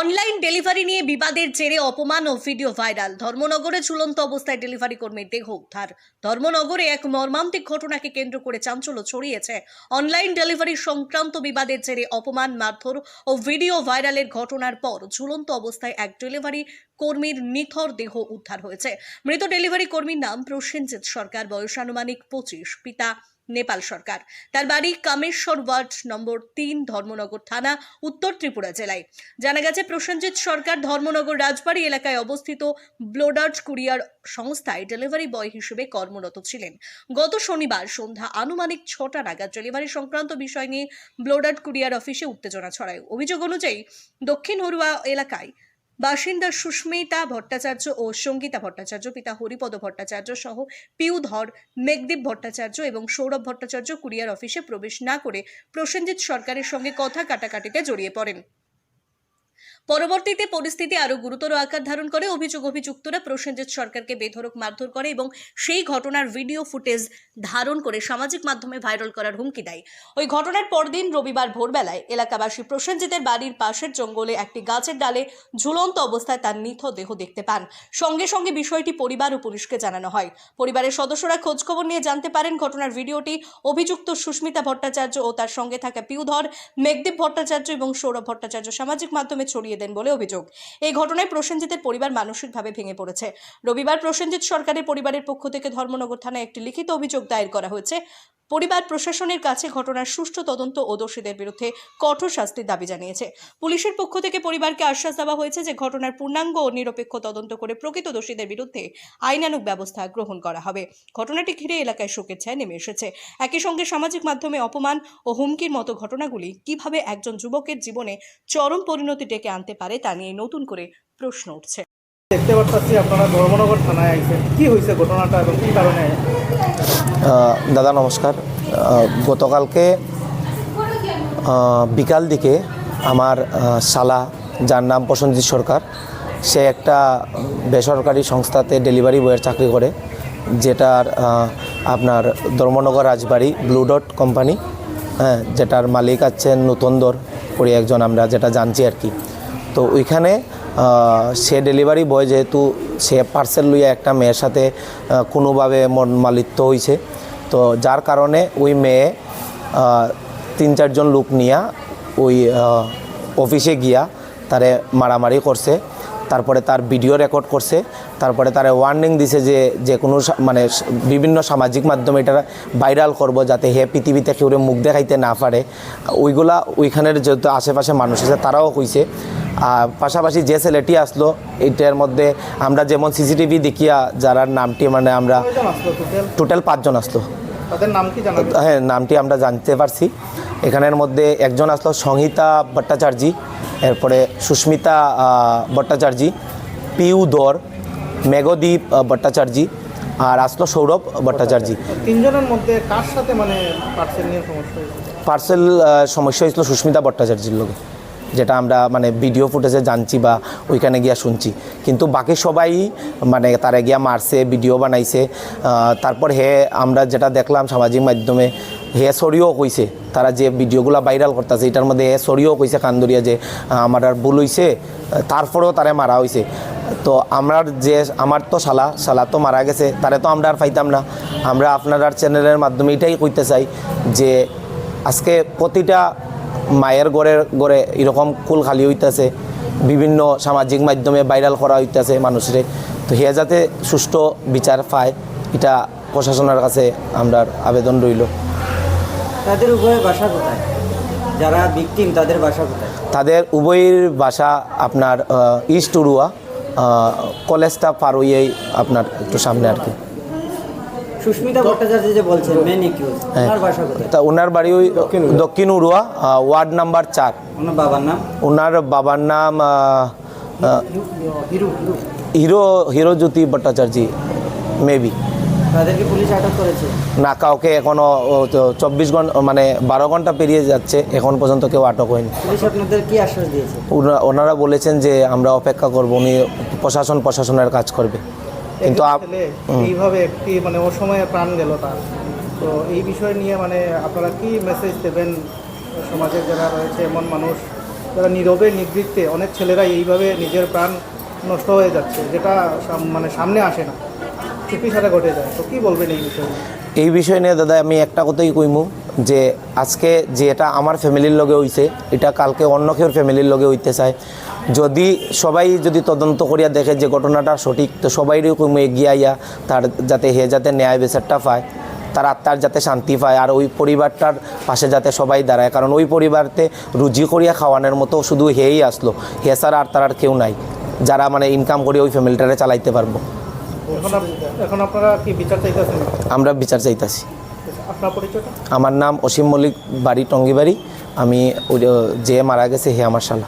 Online delivery নিয়ে বিবাদের জেরে অপমান ও ভিডিও ভাইরাল। ধর্মনগরে ঝুলন্ত অবস্থায় ডেলিভারি কর্মীর দেহ উদ্ধার। ধর্মনগরে এক মর্মান্তিক ঘটনাকে কেন্দ্র করে চাঞ্চল্য ছড়িয়েছে। অনলাইন ডেলিভারি সংক্রান্ত বিবাদের জেরে অপমান, মারধর ও ভিডিও ভাইরালের ঘটনার পর ঝুলন্ত অবস্থায় এক ডেলিভারি কর্মীর নিথর দেহ উদ্ধার হয়েছে। মৃত ডেলিভারি কর্মীর নাম প্রসেনজিৎ সরকার, বয়স আনুমানিক পঁচিশ। পিতা নেপাল সরকার। তার বাড়ি কামেশ্বর ওয়ার্ড নম্বর তিন, ধর্মনগর থানা, উত্তর ত্রিপুরা জেলায়। জানা গেছে, প্রসেনজিৎ সরকার ধর্মনগর রাজবাড়ী এলাকায় অবস্থিত ব্লোডার্ট কুরিয়ার সংস্থায় ডেলিভারি বয় হিসেবে কর্মরত ছিলেন। গত শনিবার সন্ধ্যা আনুমানিক ছটা নাগাদ ডেলিভারি সংক্রান্ত বিষয় নিয়ে ব্লোডার্ট কুরিয়ার অফিসে উত্তেজনা ছড়ায়। অভিযোগ অনুযায়ী, দক্ষিণ হরুয়া এলাকায় বাসিন্দা সুস্মিতা ভট্টাচার্য ও সঙ্গীতা ভট্টাচার্য, পিতা হরিপদ ভট্টাচার্য সহ পিউধর মেঘদীপ ভট্টাচার্য এবং সৌরভ ভট্টাচার্য কুরিয়ার অফিসে প্রবেশ না করে প্রসেনজিৎ সরকারের সঙ্গে কথা কাটাকাটিতে জড়িয়ে পড়েন। পরবর্তীতে পরিস্থিতি আরও গুরুতর আকার ধারণ করে, অভিযোগ অভিযুক্তরা প্রসেনজিৎ সরকারকে বেধড়ক মারধর করে এবং সেই ঘটনার ভিডিও ফুটেজ ধারণ করে সামাজিক মাধ্যমে ভাইরাল করার হুমকি দেয়। ওই ঘটনার পরদিন রবিবার ভোরবেলায় এলাকাবাসী প্রসেনজিতের বাড়ির পাশের জঙ্গলে একটি গাছের ডালে ঝুলন্ত অবস্থায় তার নিথ দেহ দেখতে পান। সঙ্গে সঙ্গে বিষয়টি পরিবার ও পুলিশকে জানানো হয়। পরিবারের সদস্যরা খোঁজখবর নিয়ে জানতে পারেন ঘটনার ভিডিওটি অভিযুক্ত সুস্মিতা ভট্টাচার্য ও তার সঙ্গে থাকা পিউধর, মেঘদীপ ভট্টাচার্য এবং সৌরভ ভট্টাচার্য সামাজিক মাধ্যমে ছড়িয়ে দেন বলে অভিযোগ। এই ঘটনায় প্রসেনজিতের পরিবার মানসিকভাবে ভেঙে পড়েছে। রবিবার প্রসেনজিৎ সরকারের পরিবারের পক্ষ থেকে ধর্মনগর থানায় একটি লিখিত অভিযোগ দায়ের করা হয়েছে। পরিবার প্রশাসনের কাছে ঘটনার সুষ্ঠু তদন্ত ও দোষীদের বিরুদ্ধে কঠোর শাস্তির দাবি জানিয়েছে। পুলিশের পক্ষ থেকে পরিবারকে আশ্বাস দেওয়া হয়েছে যে ঘটনার পূর্ণাঙ্গ ও নিরপেক্ষ তদন্ত করে প্রকৃত দোষীদের বিরুদ্ধে আইনানুগ ব্যবস্থা গ্রহণ করা হবে। ঘটনাটি ঘিরে এলাকায় শোকের ছায় নেমে এসেছে। একই সঙ্গে সামাজিক মাধ্যমে অপমান ও হুমকির মতো ঘটনাগুলি কীভাবে একজন যুবকের জীবনে চরম পরিণতি ডেকে আনতে পারে তা নিয়ে নতুন করে প্রশ্ন উঠছে। দেখতে পাচ্ছি আপনারা ধর্মনগর থানায় আইছেন। কি হয়েছে ঘটনাটা এবং কারণে? দাদা নমস্কার। গতকালকে বিকাল দিকে আমার শালা, যার নাম প্রসেনজিৎ সরকার, সে একটা বেসরকারি সংস্থাতে ডেলিভারি বয়ের চাকরি করে, যেটার আপনার Dharmanagar Rajbari blue dot company হ্যাঁ যেটার মালিক আছেন নতুনদর করি একজন আমরা, যেটা জানছি আর কি। তো ওইখানে সে ডেলিভারি বয় যেহেতু সে পার্সেল লইয়া একটা মেয়ের সাথে কোনোভাবে মন মালিত্য হয়েছে তো যার কারণে ওই মেয়ে তিন চারজন লোক নিয়া ওই অফিসে গিয়া তারে মারামারি করছে। তারপরে তার ভিডিও রেকর্ড করছে। তারপরে তারা ওয়ার্নিং দিছে যে যে কোনো মানে বিভিন্ন সামাজিক মাধ্যমে এটা ভাইরাল করব যাতে হে পৃথিবীতে কেউ মুখ দেখাইতে না পারে। ওইগুলা ওইখানের যেহেতু আশেপাশে মানুষ আছে, তারাও কইছে পাশাপাশি যে ছেলেটি আসলো এইটার মধ্যে আমরা যেমন সিসিটিভি দেখিয়া যারা নামটি মানে আমরা টোটাল পাঁচজন আসলো। হ্যাঁ নামটি আমরা জানতে পারছি। এখানের মধ্যে একজন আসলো সংহিতা ভট্টাচার্যী এরপরে সুস্মিতা ভট্টাচার্যী পিউ দর মেঘদ্বীপ আহ, ভট্টাচার্যী আর আসলো সৌরভ ভট্টাচার্যী। তিনজনের মধ্যে কার সাথে মানে পার্সেল নিয়ে সমস্যা পার্সেল সমস্যা হয়েছিল সুস্মিতা ভট্টাচার্যের লোকে যেটা আমরা মানে ভিডিও ফুটেজে জানছি বা ওইখানে গিয়া শুনছি। কিন্তু বাকি সবাই মানে তারা গিয়া মারছে ভিডিও বানাইছে। তারপর হে আমরা যেটা দেখলাম সামাজিক মাধ্যমে, হে সরিও কইছে। তারা যে ভিডিওগুলো ভাইরাল করতেছে, এটার মধ্যে হে সরিও কইছে কান্দরিয়া যে আমার আর ভুল হইছে, তারপরেও তারা মারা হইছে। তো আমরা যে, আমার তো শালা শালা তো মারা গেছে, তারে তো আমরা আর পাইতাম না। আমরা আপনার চ্যানেলের মাধ্যমে এটাই কইতে চাই যে, আজকে প্রতিটা মায়ের ঘরের গড়ে এরকম কুল খালি হইতেছে বিভিন্ন সামাজিক মাধ্যমে ভাইরাল করা হইতেছে মানুষের। তো হে যাতে সুষ্ঠু বিচার পায় এটা প্রশাসনের কাছে আমরা আবেদন রইল। তাদের উভয়ের বাসা কোথায়? যারা ভিকটিম তাদের বাসা কোথায়? তাদের উভয়ের বাসা আপনার ইস্ট উড়ুয়া কলেজটা পার হইয়েই আপনার একটু সামনে আর কি। সুস্মিতা ভট্টাচার্য যে বলছেন মেন ইকিউজ হ্যাঁ। ওনার বাসা কোথায়? তা ওনার বাড়ি ওই দক্ষিণ উড়ুয়া। ওয়ার্ড নাম্বার চার। ওনার বাবার নাম? ওনার বাবার নাম হিরু হিরু। হিরোজ্যোতি ভট্টাচার্য মেবি তাদেরকে পুলিশ আটক করেছে? না কাউকে এখনও চব্বিশ ঘণ্টা মানে বারো ঘণ্টা পেরিয়ে যাচ্ছে এখন পর্যন্ত কেউ আটক হয়নি। পুলিশ আপনাদের কি আশ্বাস দিয়েছে? ওনারা বলেছেন যে আমরা অপেক্ষা করব উনি প্রশাসন প্রশাসনের কাজ করবে। কিন্তু এইভাবে একটি মানে ও সময়ে প্রাণ গেল তার। তো এই বিষয় নিয়ে মানে আপনারা কি মেসেজ দেবেন সমাজের যারা রয়েছে এমন মানুষ যারা নীরবে নিবৃত্তে অনেক ছেলেরা এইভাবে নিজের প্রাণ নষ্ট হয়ে যাচ্ছে যেটা মানে সামনে আসে না চুপি সারা ঘটে যায়। তো কী বলবেন এই বিষয়ে এই বিষয় নিয়ে দাদা আমি একটা কথাই কইমু। যে আজকে যে এটা আমার ফ্যামিলির লগে হইছে এটা কালকে অন্য কেউ ফ্যামিলির লগে হইতে চায়। যদি সবাই যদি তদন্ত করিয়া দেখে যে ঘটনাটা সঠিক তো সবাইরই এগিয়ে আইয়া তার যাতে হে যাতে ন্যায় বিচারটা পায় তার আত্মার যাতে শান্তি পায় আর ওই পরিবারটার পাশে যাতে সবাই দাঁড়ায়। কারণ ওই পরিবারতে রুজি করিয়া খাওয়ানোর মতো শুধু হেই আসলো। হে ছাড়া আর তার আর কেউ নাই। যারা মানে ইনকাম করে ওই ফ্যামিলিটারে চালাইতে পারব। এখন আপনারা কি বিচার চাইতেছেন? আমরা বিচার চাইতাছি। আমার নাম অসীম মল্লিক বাড়ি টঙ্গিবাড়ি। আমি যে মারা গেছে হে আমার শালা।